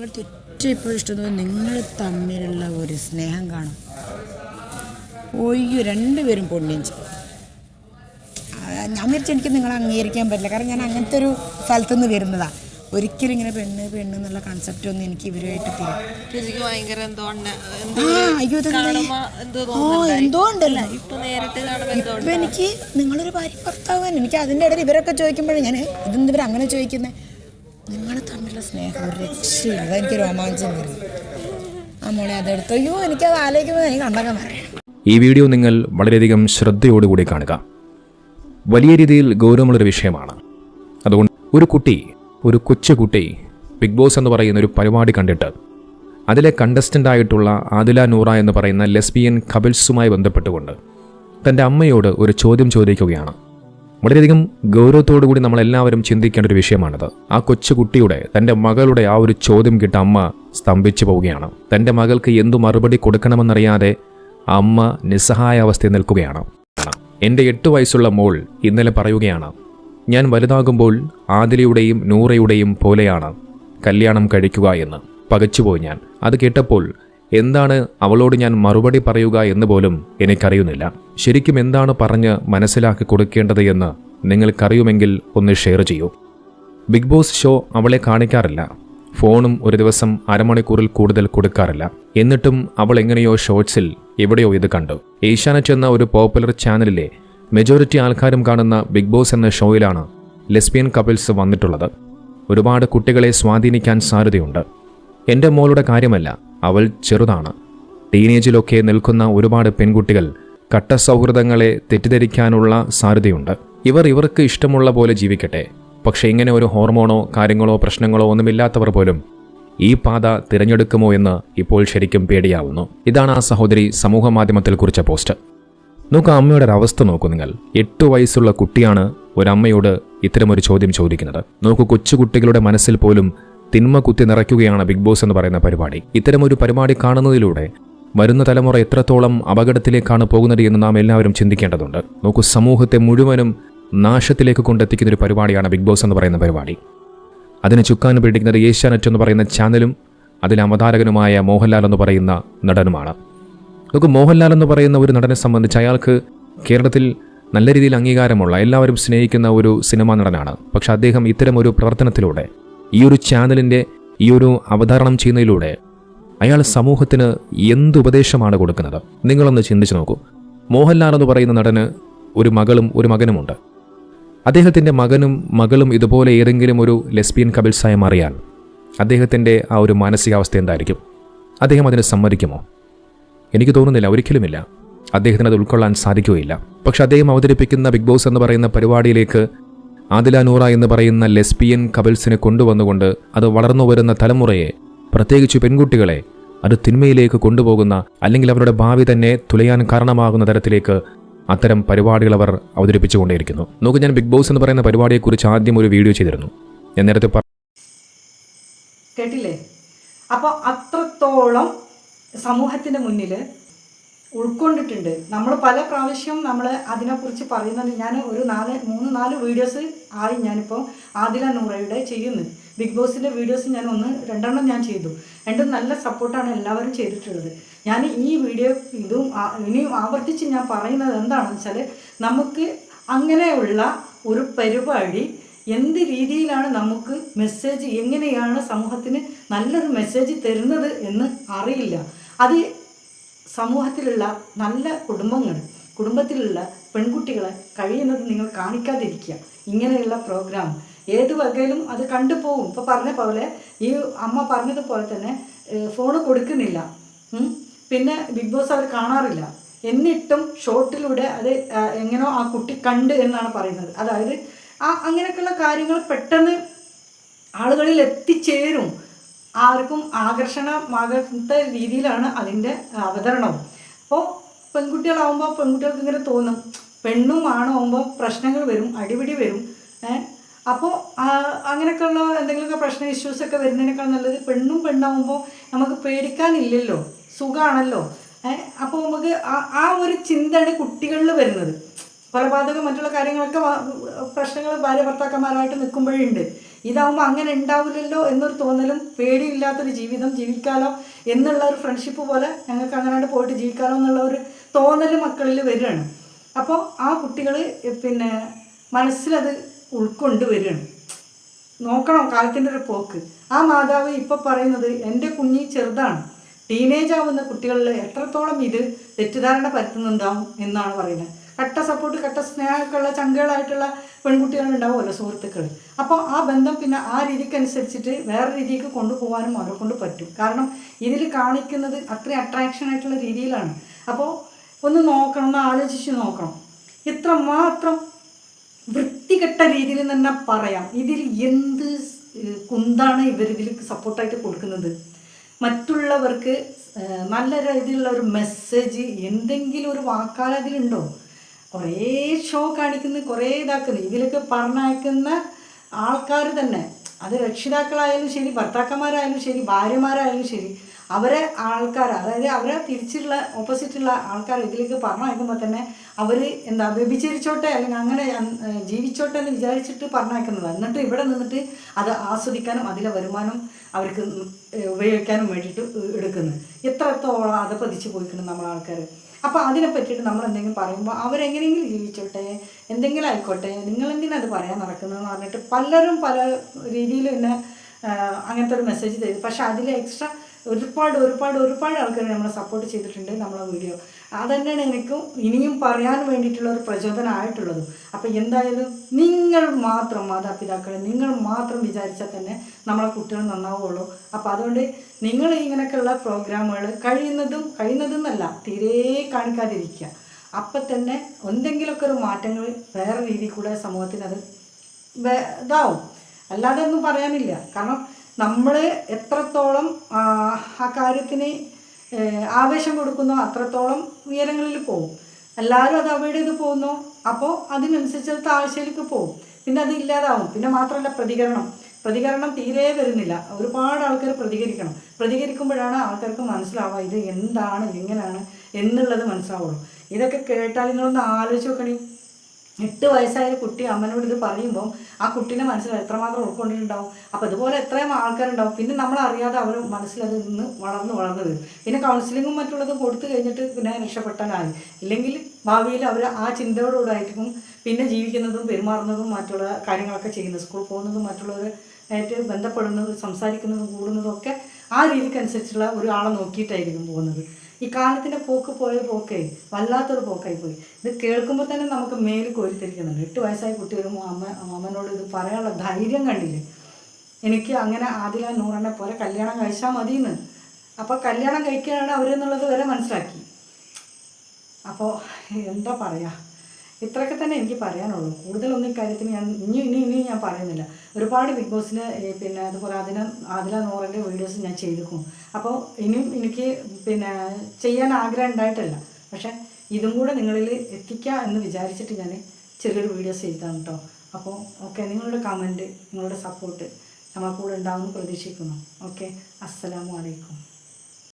നിങ്ങളുടെ ഒറ്റ ഇപ്പോൾ ഇഷ്ടം നിങ്ങൾ തമ്മിലുള്ള ഒരു സ്നേഹം കാണും. ഒയ്യോ രണ്ടുപേരും പൊണ്ണിയും ചെയ്യും ഞാൻ വിചാരിച്ചു എനിക്ക് നിങ്ങളെ അംഗീകരിക്കാൻ പറ്റില്ല. കാരണം ഞാൻ അങ്ങനത്തെ ഒരു സ്ഥലത്തു നിന്ന് വരുന്നതാണ് ഒരിക്കലും ഇങ്ങനെ പെണ്ണ് പെണ്ണ് എന്നുള്ള കൺസെപ്റ്റ് ഒന്നും എനിക്ക് ഇവരുമായിട്ട് ഓ എന്തോ ഉണ്ടല്ലോ. ഇപ്പൊ എനിക്ക് നിങ്ങളൊരു ഭാര്യ ഭർത്താവാൻ എനിക്ക് അതിന്റെ ഇടയിൽ ഇവരൊക്കെ ചോദിക്കുമ്പോഴേ ഞാൻ ഇതെന്ത് ഇവർ അങ്ങനെ ചോദിക്കുന്നത് സ്നേഹം രക്ഷയില്ല. അതെനിക്ക് രോമാഞ്ചം വരും. ആ മോളെ അതെടുത്തു. അയ്യോ എനിക്കത് ആലോചിക്കുമ്പോൾ എനിക്ക് കണ്ടൊക്കെ പറയാം ഈ വീഡിയോ നിങ്ങൾ വളരെയധികം ശ്രദ്ധയോടുകൂടി കാണുക. വലിയ രീതിയിൽ ഗൗരവമുള്ളൊരു വിഷയമാണ്. അതുകൊണ്ട് ഒരു കുട്ടി ഒരു കൊച്ചു കുട്ടി ബിഗ് ബോസ് എന്ന് പറയുന്ന ഒരു പരിപാടി കണ്ടിട്ട് അതിലെ കണ്ടസ്റ്റന്റ് ആയിട്ടുള്ള ആദില നൂറ എന്ന് പറയുന്ന ലെസ്ബിയൻ കപിൾസുമായി ബന്ധപ്പെട്ടുകൊണ്ട് തന്റെ അമ്മയോട് ഒരു ചോദ്യം ചോദിക്കുകയാണ്. വളരെയധികം ഗൗരവത്തോടു കൂടി നമ്മളെല്ലാവരും ചിന്തിക്കേണ്ട ഒരു വിഷയമാണിത്. ആ കൊച്ചുകുട്ടിയുടെ തന്റെ മകളുടെ ആ ഒരു ചോദ്യം കിട്ട അമ്മ സ്തംഭിച്ചു പോവുകയാണ്. തന്റെ മകൾക്ക് എന്തു മറുപടി കൊടുക്കണമെന്നറിയാതെ അമ്മ നിസ്സഹായ അവസ്ഥയിൽ നിൽക്കുകയാണ്. എന്റെ എട്ട് വയസ്സുള്ള മോൾ ഇന്നലെ പറയുകയാണ് ഞാൻ വലുതാകുമ്പോൾ ആദിലയുടെയും നൂറയുടെയും പോലെയാണ് കല്യാണം കഴിക്കുക എന്ന്. പകച്ചുപോയി ഞാൻ. അത് കേട്ടപ്പോൾ എന്താണ് അവളോട് ഞാൻ മറുപടി പറയുക എന്ന് പോലും എനിക്കറിയുന്നില്ല. ശരിക്കും എന്താണ് പറഞ്ഞ് മനസ്സിലാക്കി കൊടുക്കേണ്ടത് എന്ന് നിങ്ങൾക്കറിയുമെങ്കിൽ ഒന്ന് ഷെയർ ചെയ്യൂ. ബിഗ് ബോസ് ഷോ അവളെ കാണിക്കാറില്ല. ഫോണും ഒരു ദിവസം അരമണിക്കൂറിൽ കൂടുതൽ കൊടുക്കാറില്ല. എന്നിട്ടും അവൾ എങ്ങനെയോ ഷോർട്സിൽ എവിടെയോ ഇത് കണ്ടു. ഏഷ്യാനെറ്റ് എന്ന ഒരു പോപ്പുലർ ചാനലിലെ മെജോറിറ്റി ആൾക്കാരും കാണുന്ന ബിഗ് ബോസ് എന്ന ഷോയിലാണ് ലെസ്ബിയൻ കപ്പിൾസ് വന്നിട്ടുള്ളത്. ഒരുപാട് കുട്ടികളെ സ്വാധീനിക്കാൻ സാധ്യതയുണ്ട്. എന്റെ മോളുടെ കാര്യമല്ല. അവൾ ചെറുതാണ്. ടീനേജിലൊക്കെ നിൽക്കുന്ന ഒരുപാട് പെൺകുട്ടികൾ കട്ട സൗഹൃദങ്ങളെ തെറ്റിദ്ധരിക്കാനുള്ള സാധ്യതയുണ്ട്. ഇവർ ഇവർക്ക് ഇഷ്ടമുള്ള പോലെ ജീവിക്കട്ടെ. പക്ഷേ ഇങ്ങനെ ഒരു ഹോർമോണോ കാര്യങ്ങളോ പ്രശ്നങ്ങളോ ഒന്നുമില്ലാത്തവർ പോലും ഈ പാത തിരഞ്ഞെടുക്കുമോ എന്ന് ഇപ്പോൾ ശരിക്കും പേടിയാവുന്നു. ഇതാണ് ആ സഹോദരി സമൂഹ മാധ്യമത്തിൽ കുറിച്ച പോസ്റ്റ്. നോക്കൂ അമ്മയുടെ ഒരു അവസ്ഥ നോക്കൂ നിങ്ങൾ. എട്ട് വയസ്സുള്ള കുട്ടിയാണ് ഒരമ്മയോട് ഇത്തരമൊരു ചോദ്യം ചോദിക്കുന്നത്. നോക്കൂ കൊച്ചുകുട്ടികളുടെ മനസ്സിൽ പോലും തിന്മ കുത്തി നിറയ്ക്കുകയാണ് ബിഗ് ബോസ് എന്ന് പറയുന്ന പരിപാടി. ഇത്തരമൊരു പരിപാടി കാണുന്നതിലൂടെ വരുന്ന തലമുറ എത്രത്തോളം അപകടത്തിലേക്കാണ് പോകുന്നത് എന്ന് നാം എല്ലാവരും ചിന്തിക്കേണ്ടതുണ്ട്. നോക്കൂ സമൂഹത്തെ മുഴുവനും നാശത്തിലേക്ക് കൊണ്ടെത്തിക്കുന്ന ഒരു പരിപാടിയാണ് ബിഗ് ബോസ് എന്ന് പറയുന്ന പരിപാടി. അതിനെ ചുക്കാൻ പിടിക്കുന്നത് ഏഷ്യാനെറ്റ് എന്ന് പറയുന്ന ചാനലും അതിൽ അവതാരകനുമായ മോഹൻലാൽ എന്ന് പറയുന്ന നടനുമാണ്. നമുക്ക് മോഹൻലാൽ എന്ന് പറയുന്ന ഒരു നടനെ സംബന്ധിച്ച് അയാൾക്ക് കേരളത്തിൽ നല്ല രീതിയിൽ അംഗീകാരമുള്ള എല്ലാവരും സ്നേഹിക്കുന്ന ഒരു സിനിമാ നടനാണ്. പക്ഷെ അദ്ദേഹം ഇത്തരം ഒരു പ്രവർത്തനത്തിലൂടെ ഈ ഒരു ചാനലിന്റെ ഈ ഒരു അവതരണം ചെയ്യുന്നതിലൂടെ അയാൾ സമൂഹത്തിന് എന്ത് ഉപദേശമാണ് കൊടുക്കുന്നത്? നിങ്ങളൊന്ന് ചിന്തിച്ചു നോക്കൂ. മോഹൻലാൽ എന്ന് പറയുന്ന നടന് ഒരു മകളും ഒരു മകനുമുണ്ട്. അദ്ദേഹത്തിന്റെ മകനും മകളും ഇതുപോലെ ഏതെങ്കിലും ഒരു ലെസ്ബിയൻ കപിൾസായി മാറിയാൽ അദ്ദേഹത്തിന്റെ ആ ഒരു മാനസികാവസ്ഥ എന്തായിരിക്കും? അദ്ദേഹം അതിനെ സമ്മതിക്കുമോ? എനിക്ക് തോന്നുന്നില്ല. ഒരിക്കലുമില്ല. അദ്ദേഹത്തിന് അത് ഉൾക്കൊള്ളാൻ സാധിക്കുകയില്ല. പക്ഷെ അദ്ദേഹം അവതരിപ്പിക്കുന്ന ബിഗ് ബോസ് എന്ന് പറയുന്ന പരിപാടിയിലേക്ക് ആദില നൂറ എന്ന് പറയുന്ന ലെസ്ബിയൻ കപിൾസിനെ കൊണ്ടുവന്നുകൊണ്ട് അത് വളർന്നു വരുന്ന തലമുറയെ പ്രത്യേകിച്ച് പെൺകുട്ടികളെ അത് തിന്മയിലേക്ക് കൊണ്ടുപോകുന്ന അല്ലെങ്കിൽ അവരുടെ ഭാവി തന്നെ തുലയാൻ കാരണമാകുന്ന തരത്തിലേക്ക് അത്തരം പരിപാടികൾ അവർ അവതരിപ്പിച്ചുകൊണ്ടേയിരിക്കുന്നു. നോക്ക് ഞാൻ ബിഗ് ബോസ് എന്ന് പറയുന്ന പരിപാടിയെക്കുറിച്ച് ആദ്യം ഒരു വീഡിയോ ചെയ്തിരുന്നു. ഞാൻ നേരത്തെ കേട്ടില്ലേ? അപ്പോൾ അത്രത്തോളം സമൂഹത്തിന്റെ മുന്നിൽ ഉൾക്കൊണ്ടിട്ടുണ്ട്. നമ്മൾ പല പ്രാവശ്യം നമ്മൾ അതിനെക്കുറിച്ച് പറയുന്നത് ഞാൻ ഒരു നാല് മൂന്ന് നാല് വീഡിയോസ് ആയി ഞാനിപ്പോൾ ആദില നൂറയുടെ ചെയ്യുന്നു. ബിഗ് ബോസിന്റെ വീഡിയോസ് ഞാൻ ഒന്ന് രണ്ടെണ്ണം ഞാൻ ചെയ്തു. രണ്ടും നല്ല സപ്പോർട്ടാണ് എല്ലാവരും ചെയ്തിട്ടുള്ളത്. ഞാൻ ഈ വീഡിയോ ഇതും ഇനിയും ആവർത്തിച്ച് ഞാൻ പറയുന്നത് എന്താണെന്ന് വെച്ചാൽ നമുക്ക് അങ്ങനെയുള്ള ഒരു പരിപാടി എന്ത് രീതിയിലാണ് നമുക്ക് മെസ്സേജ് എങ്ങനെയാണ് സമൂഹത്തിന് നല്ലൊരു മെസ്സേജ് തരുന്നത് എന്ന് അറിയില്ല. അത് സമൂഹത്തിലുള്ള നല്ല കുടുംബങ്ങൾ കുടുംബത്തിലുള്ള പെൺകുട്ടികളെ കഴിയുന്നത് നിങ്ങൾ കാണിക്കാതിരിക്കുക. ഇങ്ങനെയുള്ള പ്രോഗ്രാം ഏത് വകയിലും അത് കണ്ടുപോകും ഇപ്പോൾ പറഞ്ഞ പോലെ ഈ അമ്മ പറഞ്ഞതുപോലെ തന്നെ ഫോൺ കൊടുക്കുന്നില്ല. പിന്നെ ബിഗ് ബോസ് അവർ കാണാറില്ല. എന്നിട്ടും ഷോട്ടിലൂടെ അത് എങ്ങനെയോ ആ കുട്ടി കണ്ട് എന്നാണ് പറയുന്നത്. അതായത് ആ അങ്ങനെയൊക്കെയുള്ള കാര്യങ്ങൾ പെട്ടെന്ന് ആളുകളിൽ എത്തിച്ചേരും. ആർക്കും ആകർഷണമാകാത്ത രീതിയിലാണ് അതിന്റെ അവതരണവും. അപ്പോൾ പെൺകുട്ടികളാവുമ്പോൾ പെൺകുട്ടികൾക്ക് ഇങ്ങനെ തോന്നും. പെണ്ണും ആണാവുമ്പോൾ പ്രശ്നങ്ങൾ വരും അടിപിടി വരും. അപ്പോൾ അങ്ങനെയൊക്കെയുള്ള എന്തെങ്കിലുമൊക്കെ പ്രശ്ന ഇഷ്യൂസൊക്കെ വരുന്നതിനേക്കാൾ നല്ലത് പെണ്ണും പെണ്ണാവുമ്പോൾ നമുക്ക് പേടിക്കാനില്ലല്ലോ. സുഖമാണല്ലോ അപ്പോൾ നമുക്ക് ആ- ഒരു ചിന്തയാണ് കുട്ടികളിൽ വരുന്നത്. കൊലപാതകം മറ്റുള്ള കാര്യങ്ങളൊക്കെ പ്രശ്നങ്ങൾ ഭാര്യ ഭർത്താക്കന്മാരായിട്ട് നിൽക്കുമ്പോഴുണ്ട്. ഇതാവുമ്പോൾ അങ്ങനെ ഉണ്ടാവില്ലല്ലോ എന്നൊരു തോന്നലും പേടിയില്ലാത്തൊരു ജീവിതം ജീവിക്കാലോ എന്നുള്ള ഒരു ഫ്രണ്ട്ഷിപ്പ് പോലെ ഞങ്ങൾക്ക് അങ്ങനെ പോയിട്ട് ജീവിക്കാലോ എന്നുള്ള ഒരു തോന്നൽ മക്കളിൽ വരികയാണ്. അപ്പോൾ ആ കുട്ടികൾ പിന്നെ മനസ്സിലത് ഉൾക്കൊണ്ട് വരികയാണ്. നോക്കണം കാലത്തിന്റെ ഒരു പോക്ക്. ആ മാതാവ് ഇപ്പോൾ പറയുന്നത് എന്റെ കുഞ്ഞി ചെറുതാണ്. ടീനേജ് ആവുന്ന കുട്ടികളിൽ എത്രത്തോളം ഇത് തെറ്റിദ്ധാരണ പരത്തുന്നുണ്ടാവും എന്നാണ് പറയുന്നത്. കട്ട സപ്പോർട്ട് കട്ട സ്നേഹമൊക്കെ ഉള്ള ചങ്കുകളായിട്ടുള്ള പെൺകുട്ടികൾ ഉണ്ടാവുമല്ലോ സുഹൃത്തുക്കൾ അപ്പോൾ ആ ബന്ധം പിന്നെ ആ രീതിക്ക് അനുസരിച്ചിട്ട് വേറെ രീതിക്ക് കൊണ്ടുപോകാനും അവരെ കൊണ്ട് പറ്റും. കാരണം ഇതിൽ കാണിക്കുന്നത് അത്രയും അട്രാക്ഷൻ ആയിട്ടുള്ള രീതിയിലാണ്. അപ്പോൾ ഒന്ന് നോക്കണം ഒന്ന് ആലോചിച്ച് നോക്കണം. ഇത്ര മാത്രം വൃത്തികെട്ട രീതിയിൽ തന്നെ പറയാം. ഇതിൽ എന്ത് കുന്താണ് ഇവരിതിൽ സപ്പോർട്ടായിട്ട് കൊടുക്കുന്നത്? മറ്റുള്ളവർക്ക് നല്ല രീതിയിലുള്ള ഒരു മെസ്സേജ് എന്തെങ്കിലും ഒരു വാക്കാൽ അതിലുണ്ടോ? കുറേ ഷോ കാണിക്കുന്ന കുറേ ഇതാക്കുന്നു ഇതിലൊക്കെ പറഞ്ഞയക്കുന്ന ആൾക്കാർ തന്നെ. അത് രക്ഷിതാക്കളായാലും ശരി ഭർത്താക്കന്മാരായാലും ശരി ഭാര്യമാരായാലും ശരി അവരെ ആൾക്കാർ അതായത് അവരെ തിരിച്ചുള്ള ഓപ്പോസിറ്റുള്ള ആൾക്കാർ ഇതിലേക്ക് പറഞ്ഞയക്കുമ്പോൾ തന്നെ അവർ എന്താ വ്യഭിചരിച്ചോട്ടെ അല്ലെങ്കിൽ അങ്ങനെ ജീവിച്ചോട്ടെ എന്ന് വിചാരിച്ചിട്ട് പറഞ്ഞയക്കുന്നത്. എന്നിട്ട് ഇവിടെ നിന്നിട്ട് അത് ആസ്വദിക്കാനും അതിലെ വരുമാനം അവർക്ക് ഉപയോഗിക്കാനും വേണ്ടിയിട്ട് എടുക്കുന്നത്. എത്രത്തോളം അത് പതിച്ചു പോയിക്കണം നമ്മൾ ആൾക്കാർ അപ്പോൾ അതിനെ പറ്റിയിട്ട് നമ്മൾ എന്തെങ്കിലും പറയുമ്പോൾ അവരെങ്ങനെയെങ്കിലും ജീവിച്ചോട്ടെ എന്തെങ്കിലും ആയിക്കോട്ടെ നിങ്ങളെന്തിനാ അത് പറയാൻ നടക്കുന്നതെന്ന് പറഞ്ഞിട്ട് പലരും പല രീതിയിൽ എന്നെ അങ്ങനത്തെ ഒരു മെസ്സേജ് തരും പക്ഷേ അതിൽ എക്സ്ട്രാ ഒരുപാട് ഒരുപാട് ഒരുപാട് ആൾക്കാർ നമ്മളെ സപ്പോർട്ട് ചെയ്തിട്ടുണ്ട് നമ്മളെ വീഡിയോ അതന്നെയാണ് എനിക്കും ഇനിയും പറയാൻ വേണ്ടിയിട്ടുള്ള ഒരു പ്രചോദനമായിട്ടുള്ളതും അപ്പോൾ എന്തായാലും നിങ്ങൾ മാത്രം മാതാപിതാക്കളെ നിങ്ങൾ മാത്രം വിചാരിച്ചാൽ തന്നെ നമ്മളെ കുട്ടികൾ നന്നാവുള്ളൂ. അപ്പോൾ അതുകൊണ്ട് നിങ്ങൾ ഇങ്ങനെയൊക്കെയുള്ള പ്രോഗ്രാമുകൾ കഴിയുന്നതും കഴിയുന്നതെന്നല്ല തീരെ കാണിക്കാതിരിക്കുക. അപ്പം തന്നെ എന്തെങ്കിലുമൊക്കെ ഒരു മാറ്റങ്ങൾ വേറെ രീതിയിൽ കൂടെ സമൂഹത്തിന് അത് ഇതാവും. അല്ലാതെ ഒന്നും പറയാനില്ല. കാരണം നമ്മൾ എത്രത്തോളം ആ, കാര്യത്തിന് ആവേശം കൊടുക്കുന്നോ അത്രത്തോളം ഉയരങ്ങളിൽ പോകും എല്ലാവരും അത് അവയുടെ ചെയ്ത് പോകുന്നു. അപ്പോൾ അതിനനുസരിച്ച് അത് താഴ്ചയിലേക്ക് പോകും പിന്നെ അത് ഇല്ലാതാവും. പിന്നെ മാത്രമല്ല പ്രതികരണം. പ്രതികരണം തീരെ വരുന്നില്ല. ഒരുപാട് ആൾക്കാർ പ്രതികരിക്കണം. പ്രതികരിക്കുമ്പോഴാണ് ആൾക്കാർക്ക് മനസ്സിലാവുക ഇത് എന്താണ് എങ്ങനെയാണ് എന്നുള്ളത് മനസ്സിലാവുള്ളൂ. ഇതൊക്കെ കേട്ടാൽ നിങ്ങളൊന്ന് ആലോചിച്ച് നോക്കണേ. എട്ട് വയസ്സായ ഒരു കുട്ടി അമ്മനോട് ഇത് പറയുമ്പോൾ ആ കുട്ടീനെ മനസ്സിൽ എത്രമാത്രം ഉൾക്കൊണ്ടിട്ടുണ്ടാവും? അപ്പോൾ ഇതുപോലെ എത്രയും ആൾക്കാരുണ്ടാവും. പിന്നെ നമ്മൾ അറിയാതെ അവർ മനസ്സിലത് നിന്ന് വളർന്ന് വളർന്ന് വരും. പിന്നെ കൗൺസിലിങ്ങും മറ്റുള്ളതും കൊടുത്തു കഴിഞ്ഞിട്ട് പിന്നെ രക്ഷപ്പെട്ടാലായി ഇല്ലെങ്കിൽ ഭാവിയിൽ അവർ ആ ചിന്തയോടുകൂടെ ആയിരിക്കും പിന്നെ ജീവിക്കുന്നതും പെരുമാറുന്നതും മറ്റുള്ള കാര്യങ്ങളൊക്കെ ചെയ്യുന്നത്. സ്കൂൾ പോകുന്നതും മറ്റുള്ളവർ ആയിട്ട് ബന്ധപ്പെടുന്നതും സംസാരിക്കുന്നതും കൂടുന്നതും ഒക്കെ ആ രീതിക്കനുസരിച്ചുള്ള ഒരാളെ നോക്കിയിട്ടായിരിക്കും പോകുന്നത്. ഈ കാലത്തിന്റെ പോക്ക് പോയ പോക്കേ വല്ലാത്തൊരു പോക്കായി പോയി. ഇത് കേൾക്കുമ്പോൾ തന്നെ നമുക്ക് മേൽ കോരിത്തിരിക്കുന്നുണ്ട് എട്ട് വയസ്സായ കുട്ടികളും അമ്മ അമ്മനോട് ഇത് പറയാനുള്ള ധൈര്യം കണ്ടില്ലേ? എനിക്ക് അങ്ങനെ ആദില നൂറെണ്ണെ പോലെ കല്യാണം കഴിച്ചാൽ മതിയെന്ന് അപ്പോൾ കല്യാണം കഴിക്കാനാണ് അവരെന്നുള്ളത് വരെ മനസ്സിലാക്കി. അപ്പോൾ എന്താ പറയുക ഇത്രയൊക്കെ തന്നെ എനിക്ക് പറയാനുള്ളൂ. കൂടുതലൊന്നും ഇക്കാര്യത്തിന് ഞാൻ ഇനി ഇനി ഇനി ഞാൻ പറയുന്നില്ല. ഒരുപാട് ബിഗ് ബോസിന് പിന്നെ അതുപോലെ അതിന് അതില നൂറിന്റെ വീഡിയോസ് ഞാൻ ചെയ്തിരിക്കും. അപ്പോൾ ഇനിയും എനിക്ക് പിന്നെ ചെയ്യാൻ ആഗ്രഹം ഉണ്ടായിട്ടല്ല. പക്ഷേ ഇതും കൂടെ നിങ്ങളിൽ എത്തിക്കുക എന്ന് വിചാരിച്ചിട്ട് ഞാൻ ചെറിയൊരു വീഡിയോസ് ചെയ്താണ് കേട്ടോ. അപ്പോൾ ഓക്കെ നിങ്ങളുടെ കമന്റ് നിങ്ങളുടെ സപ്പോർട്ട് നമ്മളെ കൂടെ ഉണ്ടാവുമെന്ന് പ്രതീക്ഷിക്കുന്നു. ഓക്കെ അസ്സലാമു അലൈക്കും.